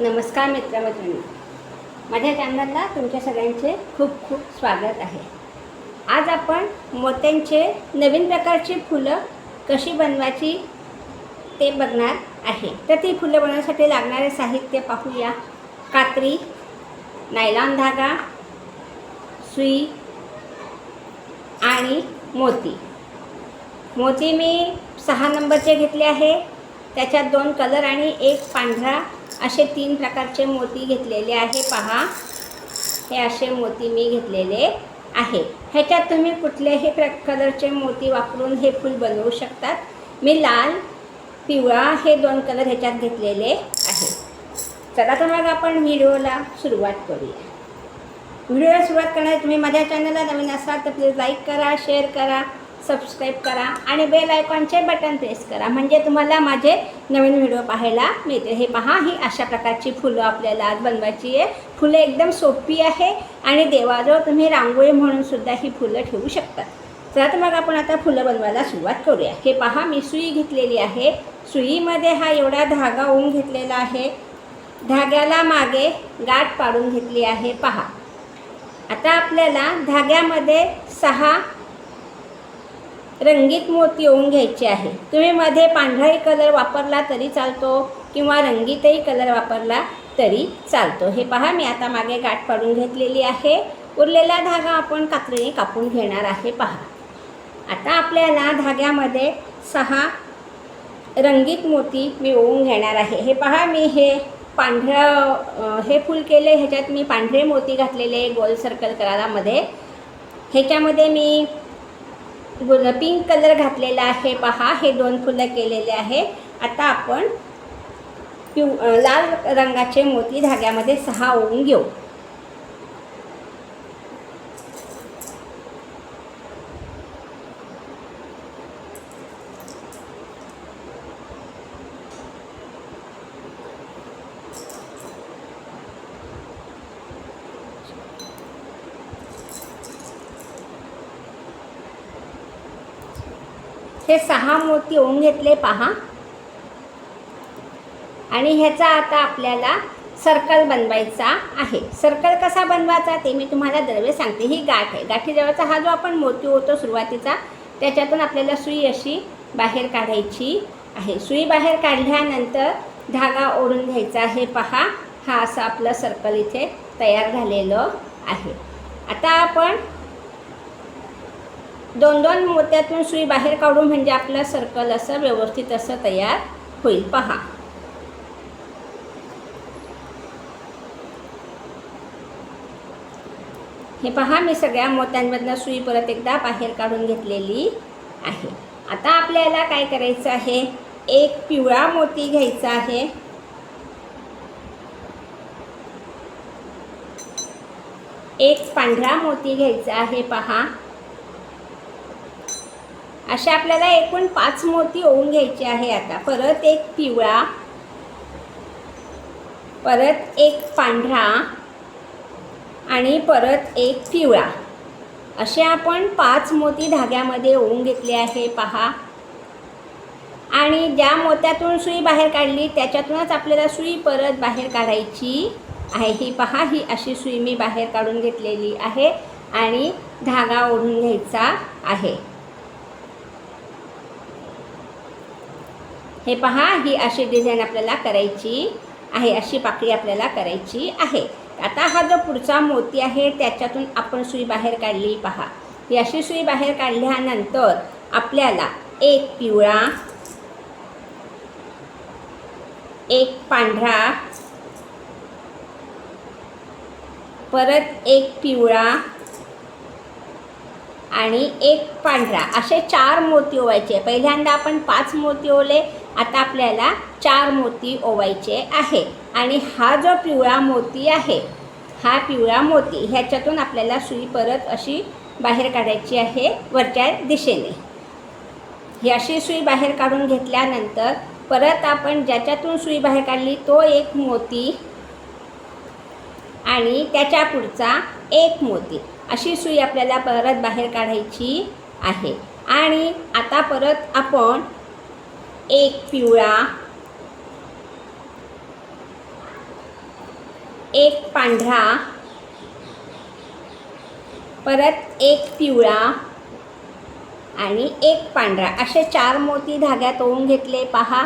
नमस्कार मित्रमैत्रिणी माझ्या चॅनलला तुमच्या सगळ्यांचे खूप खूप स्वागत आहे. आज आपण मोत्यांचे नवीन प्रकारची फुलं कशी बनवायची ते बघणार आहे. तर ती फुलं बनवण्यासाठी लागणारे साहित्य पाहूया. कात्री नायलॉन धागा सुई आणि मोती. मोती मी सहा नंबरचे घेतले आहे. त्याच्यात दोन कलर आणि एक पांढरा असे तीन प्रकारचे मोती घेतलेले आहे. पहा. हे असे मोती मी घेतलेले आहे. ह्याच्यात तुम्ही कुठलेही प्र कलरचे मोती वापरून हे फूल बनवू शकतात. मी लाल पिवळा हे दोन कलर ह्याच्यात घेतलेले आहे. चला तर मग आपण व्हिडिओला सुरुवात करूया. व्हिडिओला सुरुवात करण्यासाठी तुम्ही माझ्या चॅनलला नवीन असाल तर प्लीज लाईक करा शेअर करा. सबस्क्राईब करा आणि बेल आयकॉनचे बटन प्रेस करा. म्हणजे तुम्हाला माझे नवीन व्हिडिओ पाहायला मिळते हे पहा ही अशा प्रकारची फुलं आपल्याला आज बनवायची आहे. फुलं एकदम सोपी आहे आणि देवाजवळ तुम्ही रांगोळी म्हणून सुद्धा ही फुलं ठेवू शकता. तर मग आपण आता फुलं बनवायला सुरुवात करूया. हे पहा मी सुई घेतलेली आहे. सुईमध्ये हा एवढा धागा ओवून घेतलेला आहे. धाग्याला मागे गाठ पाडून घेतली आहे. पहा. आता आपल्याला धाग्यामध्ये सहा रंगीत मोती येऊन घ्यायचे आहे. तुम्ही मध्ये पांढराही कलर वापरला तरी चालतो किंवा रंगीतही कलर वापरला तरी चालतो. हे पहा मी आता मागे गाठ पाडून घेतलेली आहे. उरलेला धागा आपण कात्रीने कापून घेणार आहे. पहा. आता आपल्याला धाग्यामध्ये सहा रंगीत मोती मी ओवून घेणार आहे. हे पहा मी हे पांढरं हे फूल केले. ह्याच्यात मी पांढरे मोती घातलेले गोल सर्कल करारामध्ये. ह्याच्यामध्ये मी गुल पिंक कलर घातलेला आहे. पहा हे दोन फुलं केलेले आहे. आता आपण पिव लाल रंगाचे मोती धाग्यामध्ये सहा ओवून घेऊ. हे सहा मोती ओवून घेतले पहा. आणि ह्याचा आता आपल्याला सर्कल बनवायचा आहे. सर्कल कसा बनवायचा ते मी तुम्हाला दरवेळेस सांगते. ही गाठ आहे. गाठीजवळचा हा जो आपण मोती होतो सुरुवातीचा त्याच्यातून आपल्याला सुई अशी बाहेर काढायची आहे. सुई बाहेर काढल्यानंतर धागा ओढून घ्यायचा आहे. पहा हा असं आपलं सर्कल इथे तयार झालेलं आहे. आता आपण दोन दोन मोत्यातून सुई बाहेर काढून म्हणजे आपलं सर्कल असं व्यवस्थित असं तयार होईल. पहा. हे पहा मी सगळ्या मोत्यांमधनं सुई परत एकदा बाहेर काढून घेतलेली आहे. आता आपल्याला काय करायचं आहे? एक पिवळा मोती घ्यायचा आहे. एक पांढरा मोती घ्यायचा आहे पहा. असे आपल्याला एकूण पाच मोती ओवून घ्यायचे आहे आता. परत एक पिवळा परत एक पांढरा आणि परत एक पिवळा. असे आपण पाच मोती धाग्यामध्ये ओवून घेतले आहे पहा. आणि ज्या मोत्यातून सुई बाहेर काढली त्याच्यातूनच आपल्याला सुई परत बाहेर काढायची आहे. ही पहा ही अशी सुई मी बाहेर काढून घेतलेली आहे आणि धागा ओढून घ्यायचा आहे. हे पहा ही अशी डिझाईन आपल्याला करायची आहे अशी पाकळी आपल्याला करायची आहे. आता हा जो पुढचा मोती आहे त्याच्यातून आपण सुई बाहेर काढली पहा. ही अशी सुई बाहेर काढल्यानंतर आपल्याला एक पिवळा एक पांढरा परत एक पिवळा आणि एक पांढरा. असे चार मोती ओवायचे. पहिल्यांदा आपण पाच मोती ओले आता आपल्याला चार मोती ओवायचे आहे. आणि हा जो पिवळा मोती आहे हा पिवळा मोती ह्याच्यातून आपल्याला सुई परत अशी बाहेर काढायची आहे वरच्या दिशेने. ही अशी सुई बाहेर काढून घेतल्यानंतर परत आपण ज्याच्यातून सुई बाहेर काढली तो एक मोती आणि त्याच्या पुढचा एक मोती. अशी सुई आपल्याला परत बाहेर काढायची आहे. आणि आता परत आपण एक पिवळा एक पांढरा परत एक पिवळा आणि एक पांढरा. असे चार मोती धाग्यात ओवून घेतले पहा.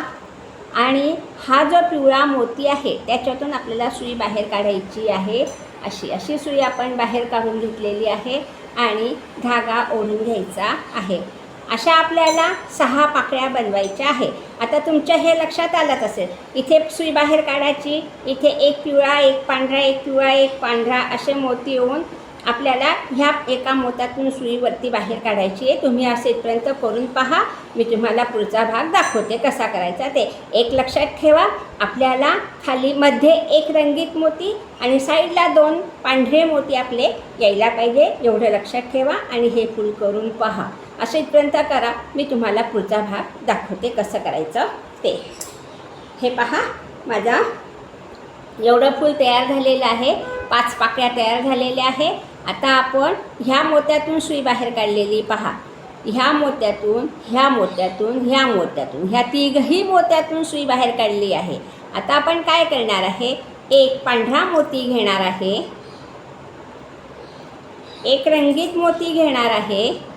आणि हा जो पिवळा मोती आहे त्याच्यातून आपल्याला सुई बाहेर काढायची आहे. अशी अशी सुई आपण बाहेर काढून घेतलेली आहे आणि धागा ओढून घ्यायचा आहे. अशा आपल्याला सहा पाकळ्या बनवायच्या आहे. आता तुमच्या हे लक्षात आलंच असेल इथे सुई बाहेर काढायची इथे एक पिवळा एक पांढरा एक पिवळा एक पांढरा असे मोती येऊन आपल्याला ह्या एका मोत्यातून सुईवरती बाहेर काढायची आहे. तुम्ही असे इथपर्यंत करून पहा. मी तुम्हाला पुढचा भाग दाखवते कसा करायचा ते. एक लक्षात ठेवा आपल्याला खाली मध्ये एक रंगीत मोती आणि साईडला दोन पांढरे मोती आपले यायला पाहिजे. एवढं लक्षात ठेवा आणि हे फूल करून पहा. असं इथपर्यंत करा. मी तुम्हाला पुढचा भाग दाखवते कसं करायचं ते. हे पहा माझा एवढं फूल तयार झालेलं आहे. पाच पाकळ्या तयार झालेल्या आहे. आता आपण ह्या मोत्यातून सुई बाहेर काढलेली पहा. ह्या मोत्यातून ह्या मोत्यातून ह्या मोत्यातून ह्या तिघही मोत्यातून सुई बाहेर काढली आहे. आता आपण काय करणार आहे? एक पांढरा मोती घेणार आहे. एक रंगीत मोती घेणार आहे.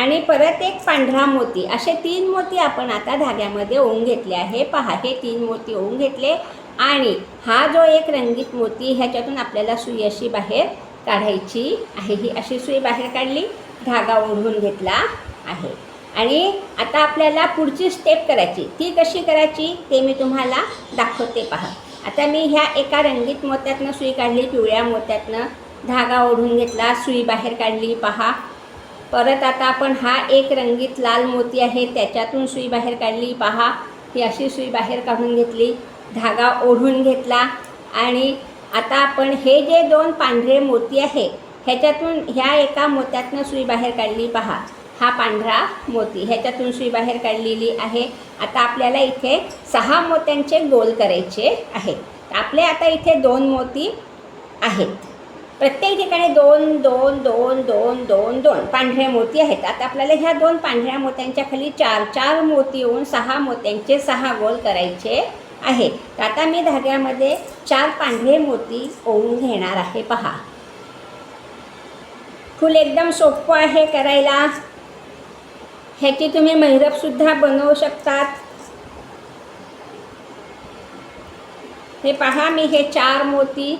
आणि परत एक पांढरा मोती. असे तीन मोती आपण आता धाग्यामध्ये ओवून घेतले आहे. पहा हे तीन मोती ओवून घेतले आणि हा जो एक रंगीत मोती ह्याच्यातून आपल्याला सुई अशी बाहेर काढायची आहे. ही अशी सुई बाहेर काढली धागा ओढून घेतला आहे. आणि आता आपल्याला पुढची स्टेप करायची. ती कशी करायची ते मी तुम्हाला दाखवते पहा. आता मी ह्या एका रंगीत मोत्यातनं सुई काढली पिवळ्या मोत्यातनं धागा ओढून घेतला सुई बाहेर काढली. पहा परत आता आपण हा एक रंगीत लाल मोती आहे त्याच्यातून सुई बाहेर काढली. पहा ही अशी सुई बाहेर काढून घेतली धागा ओढून घेतला आणि आता आपण हे जे दोन पांढरे मोती आहे ह्याच्यातून ह्या एका मोत्यातनं सुई बाहेर काढली. पहा हा पांढरा मोती ह्याच्यातून सुई बाहेर काढलेली आहे. आता आपल्याला इथे सहा मोत्यांचे गोल करायचे आहेत आपले आता इथे दोन मोती आहेत. प्रत्येक ठिकाणी दोन दोन दोन दोन दोन दोन पांढऱ्या मोती आहेत. आता आपल्याला ह्या दोन पांढऱ्या मोत्यांच्या खाली चार चार मोती येऊन सहा मोत्यांचे सहा गोल करायचे आहे तर आता मी धाग्यामध्ये चार पांढरे मोती ओवून घेणार आहे. पहा. फुल एकदम सोपं आहे करायला. ह्याची तुम्ही मैरपसुद्धा बनवू शकतात. हे पहा मी हे चार मोती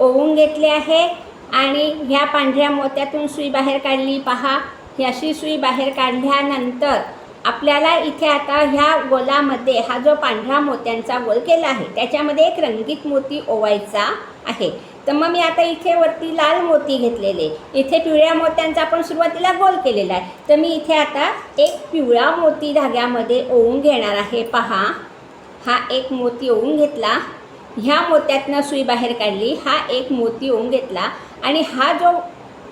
ओवून घेतले आहे. आणि ह्या पांढऱ्या मोत्यातून सुई बाहेर काढली. पहा ही अशी सुई बाहेर काढल्यानंतर आपल्याला इथे आता ह्या गोलामध्ये हा जो पांढरा मोत्यांचा गोल केला आहे त्याच्यामध्ये एक रंगीत मोती ओवायचा आहे. तर मग मी आता इथे वरती लाल मोती घेतलेले. इथे पिवळ्या मोत्यांचा आपण सुरुवातीला गोल केलेला आहे. तर मी इथे आता एक पिवळा मोती धाग्यामध्ये ओवून घेणार आहे. पहा हा एक मोती ओवून घेतला. ह्या मोत्यातनं सुई बाहेर काढली. हा एक मोती ओम घेतला आणि हा जो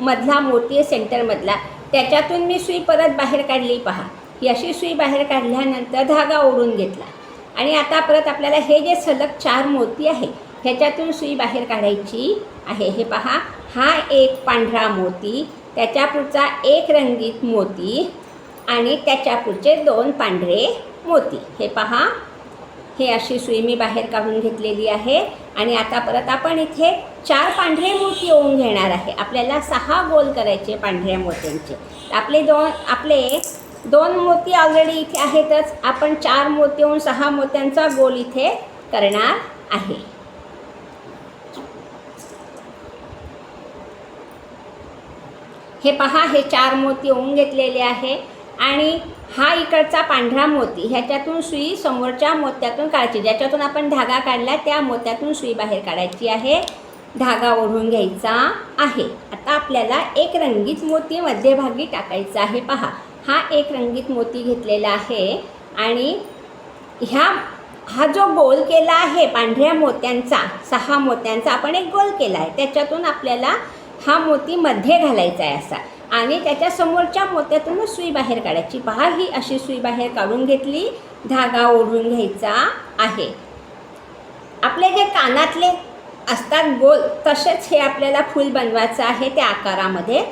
मधला मोती आहे सेंटरमधला त्याच्यातून मी सुई परत बाहेर काढली. पहा ही अशी सुई बाहेर काढल्यानंतर धागा ओढून घेतला. आणि आता परत आपल्याला हे जे सलग चार मोती आहे ह्याच्यातून सुई बाहेर काढायची आहे. हे पहा हा एक पांढरा मोती त्याच्या पुढचा एक रंगीत मोती आणि त्याच्या पुढचे दोन पांढरे मोती. हे पहा हे अशी सुई मी बाहेर काढून घेतलेली आहे. आणि आता परत आपण इथे चार पांढरे मोती ओवून घेणार आहे. आपल्याला सहा गोल करायचे पांढऱ्या मोत्यांचे आपले दोन आपले दोन मोती ऑलरेडी इथे आहेतच. आपण चार मोती ओवून सहा मोत्यांचा गोल इथे करणार आहे. हे पहा हे चार मोती ओवून घेतलेले आहे. आणि हा इकडचा पांढरा मोती ह्याच्यातून सुई समोरच्या मोत्यातून काढायची. ज्याच्यातून आपण धागा काढला त्या मोत्यातून सुई बाहेर काढायची आहे. धागा ओढून घ्यायचा आहे. आता आपल्याला एक रंगीत मोती मध्यभागी टाकायचा आहे. पहा हा एक रंगीत मोती घेतलेला आहे आणि ह्या हा जो गोल केला आहे पांढऱ्या मोत्यांचा सहा मोत्यांचा आपण एक गोल केला आहे. त्याच्यातून आपल्याला हा मोती मध्ये घालायचा आहे असा. आणि त्याच्यासमोरच्या मोत्यातूनच मोत्यातून सुई बाहेर काढायची. पहा ही अशी सुई बाहेर काढून घेतली. धागा ओढून घ्यायचा आहे. आपले जे कानातले असतात गोल तसेच हे आपल्याला फूल बनवायचं आहे त्या आकारामध्ये.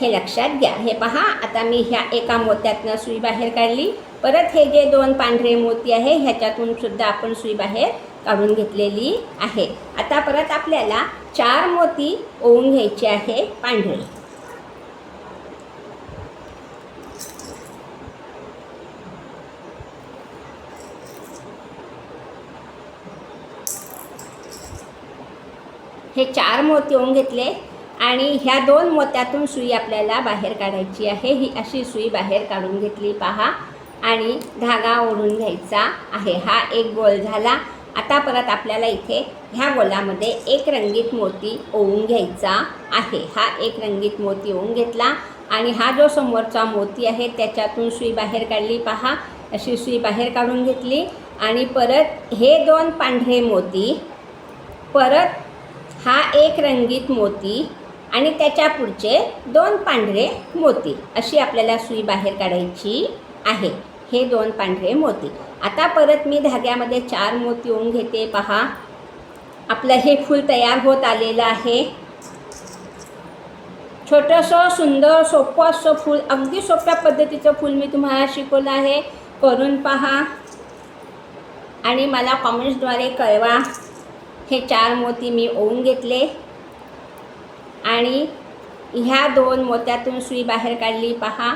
हे लक्षात घ्या. हे पहा आता मी ह्या एका मोत्यातनं सुई बाहेर काढली. परत हे जे दोन पांढरे मोती आहे ह्याच्यातून सुद्धा आपण सुई बाहेर काढून घेतलेली आहे. आता परत आपल्याला चार मोती ओवून घ्यायचे आहे पांढरे. हे चार मोती ओवून घेतले आणि ह्या दोन मोत्यातून सुई आपल्याला बाहेर काढायची आहे. ही अशी सुई बाहेर काढून घेतली पहा. आणि धागा ओढून घ्यायचा आहे. हा एक गोल झाला. आता परत आपल्याला इथे ह्या गोलामध्ये एक रंगीत मोती ओवून घ्यायचा आहे. हा एक रंगीत मोती ओवून घेतला आणि हा जो समोरचा मोती आहे त्याच्यातून सुई बाहेर काढली. पहा अशी सुई बाहेर काढून घेतली आणि परत हे दोन पांढरे मोती परत हा एक रंगीत मोती आणि त्याच्या पुढचे दोन पांढरे मोती अशी आपल्याला सुई बाहेर काढायची आहे. हे दोन पांढरे मोती. आता परत मी धाग्यामध्ये चार मोती ओवून घेते. पहा आपलं हे फूल तयार होत आलेलं आहे. छोटंसं सुंदर सोपं असं फूल अगदी सोप्या पद्धतीचं फूल मी तुम्हाला शिकवलं आहे. करून पहा. आणि मला कॉमेंट्सद्वारे कळवा. हे चार मोती मी ओवून घेतले. आणि ह्या दोन मोत्यातून सुई बाहेर काढली. पहा.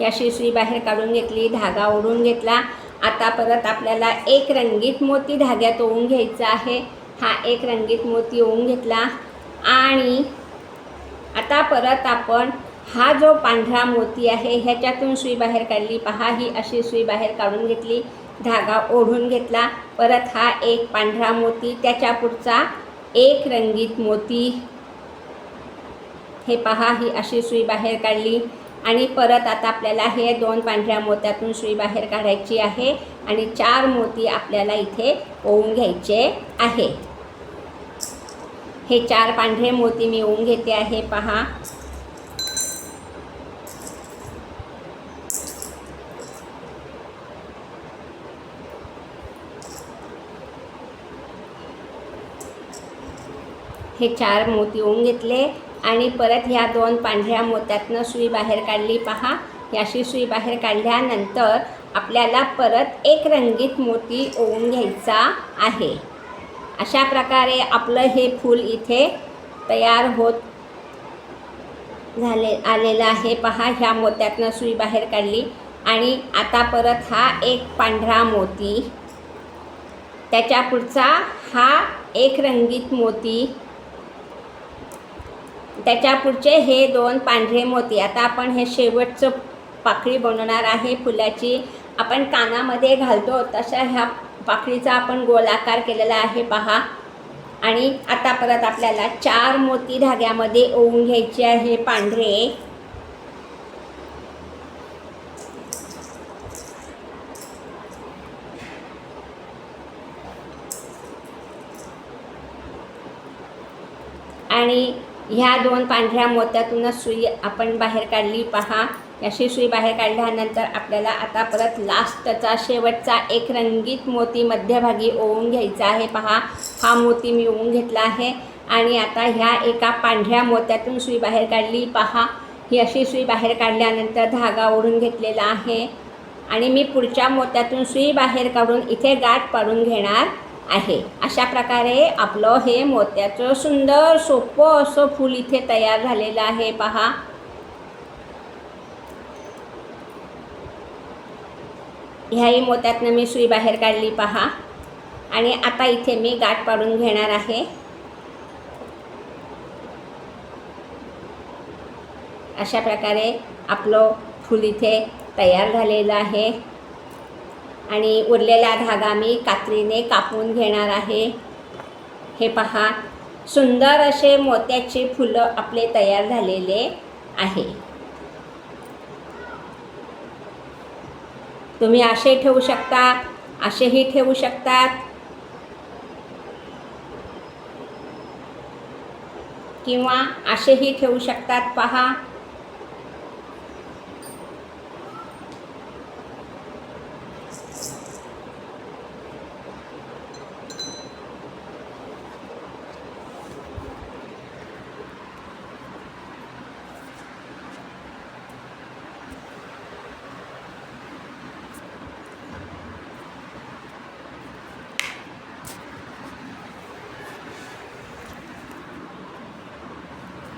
या सुई बाहेर काढून घेतली धागा ओढून घेतला. आता परत आपल्याला एक रंगीत मोती धाग्यात ओवून घ्यायचा आहे. हा एक रंगीत मोती ओवून घेतला. आणि आता परत आपण हा जो पांढरा मोती आहे ह्याच्यातून सुई बाहेर काढली. पहा ही अशी सुई बाहेर काढून घेतली. धागा ओढून घेतला. परत हा एक पांढरा मोती त्याच्या पुढचा एक रंगीत मोती. हे पहा ही अशी सुई बाहेर काढली. आणि परत आता आपल्याला हे दोन पांढऱ्या मोत्यातून सुई बाहेर काढायची आहे आणि चार मोती आपल्याला इथे ओवून घ्यायचे आहे. हे चार पांढरे मोती मी ओवून घेते आहे पहा. हे चार मोती ओवून घेतले. आणि परत ह्या दोन पांढऱ्या मोत्यातनं सुई बाहेर काढली. पहा याशी सुई बाहेर काढल्यानंतर आपल्याला परत एक रंगीत मोती ओवून घ्यायचा आहे. अशा प्रकारे आपलं हे फूल इथे तयार होत झाले आलेलं आहे. पहा ह्या मोत्यातनं सुई बाहेर काढली. आणि आता परत हा एक पांढरा मोती. त्याच्या पुढचा हा एक रंगीत मोती त्याच्या पुढचे हे दोन पांढरे मोती. आता आपण हे शेवटचं पाकळी बनवणार आहे. फुलाची आपण कानामध्ये घालतो. तशा ह्या पाकळीचा आपण गोलाकार केलेला आहे. पहा. आणि आता परत आपल्याला चार मोती धाग्यामध्ये ओवून घ्यायचे आहे पांढरे. आणि ह्या दोन पांढऱ्या मोत्यातूनच सुई आपण बाहेर काढली. पहा अशी सुई बाहेर काढल्यानंतर आपल्याला आता परत लास्टचा शेवटचा एक रंगीत मोती मध्यभागी ओवून घ्यायचा आहे. पहा हा मोती मी ओवून घेतला आहे. आणि आता ह्या एका पांढऱ्या मोत्यातून सुई बाहेर काढली. पहा ही अशी सुई बाहेर काढल्यानंतर धागा ओढून घेतलेला आहे. आणि मी पुढच्या मोत्यातून सुई बाहेर काढून इथे गाठ पाडून घेणार आहे. अशा प्रकारे आपलं हे मोत्याचं सुंदर सोपं असं फूल इथे तयार झालेलं आहे. पहा. ह्याही मोत्यातनं मी सुई बाहेर काढली पहा. आणि आता इथे मी गाठ पाडून घेणार आहे. अशा प्रकारे आपलं फूल इथे तयार झालेलं आहे. आणि उरलेला धागा मी कात्रीने कापून घेणार आहे. हे पहा सुंदर असे मोत्याचे फुलं आपले तयार झालेले आहे. तुम्ही असे ठेवू शकता असेही ठेवू शकतात. किंवा असेही ठेवू शकतात पहा.